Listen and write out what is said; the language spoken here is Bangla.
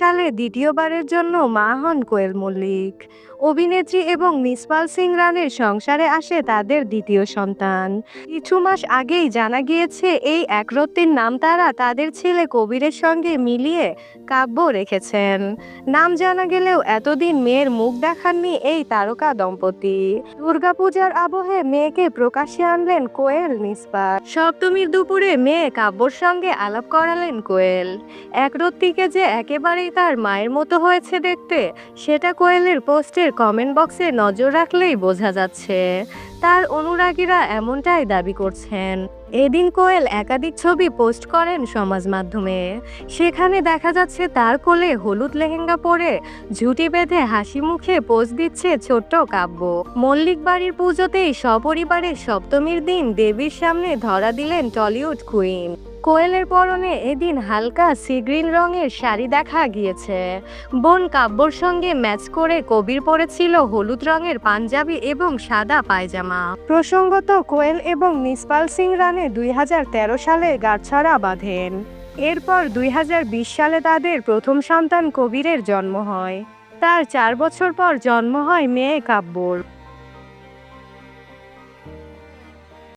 সালে দ্বিতীয়বারের জন্য মা হন কোয়েল মল্লিক। অভিনেত্রী এবং মিসপাল সিং রানের সংসারে আসে তাদের দ্বিতীয় সন্তান। কিছু মাস আগেই জানা গিয়েছে, এই একরত্তির নাম তারা তাদের ছেলে কবিরের সঙ্গে মিলিয়ে কাব্য রেখেছেন। নাম জানা গেলেও এতদিন মেয়ের মুখ দেখাননি এই তারকা দম্পতি। দুর্গাপূজার আবহে মেয়েকে প্রকাশ্যে আনলেন কোয়েল নিসপা সপ্তমীর দুপুরে মেয়ে কাব্যর সঙ্গে আলাপ করালেন কোয়েল। একরত্তিকে যে একেবারেই তার মায়ের মতো হয়েছে দেখতে, সেটা কোয়েলের পোস্টের কমেন্ট বক্সে নজর রাখলেই বোঝা যাচ্ছে। তার অনুরাগীরা এমনটাই দাবি করছেন। এদিন কোয়েল একাধিক ছবি পোস্ট করেন সমাজ মাধ্যমে। সেখানে দেখা যাচ্ছে, তার কোলে হলুদ লেহেঙ্গা পরে ঝুঁটি বেঁধে হাসি মুখে পোজ দিচ্ছে ছোট্ট কাব্য। মল্লিক বাড়ির পুজোতেই সপরিবারে সপ্তমীর দিন দেবীর সামনে ধরা দিলেন টলিউড কুইন। কোয়েলের পরনে এদিন হালকা সি গ্রিন রঙের শাড়ি দেখা গিয়েছে। বোন কাব্যর সঙ্গে ম্যাচ করে কবির পরেছিল হলুদ রঙের পাঞ্জাবি এবং সাদা পায়জামা। প্রসঙ্গত কোয়েল এবং নিসপাল সিং রানে দুই হাজার তেরো সালে গাছছড়া বাঁধেন। এরপর দুই হাজার বিশ সালে তাদের প্রথম সন্তান কবিরের জন্ম হয়। তার চার বছর পর জন্ম হয় মেয়ে কাব্যর।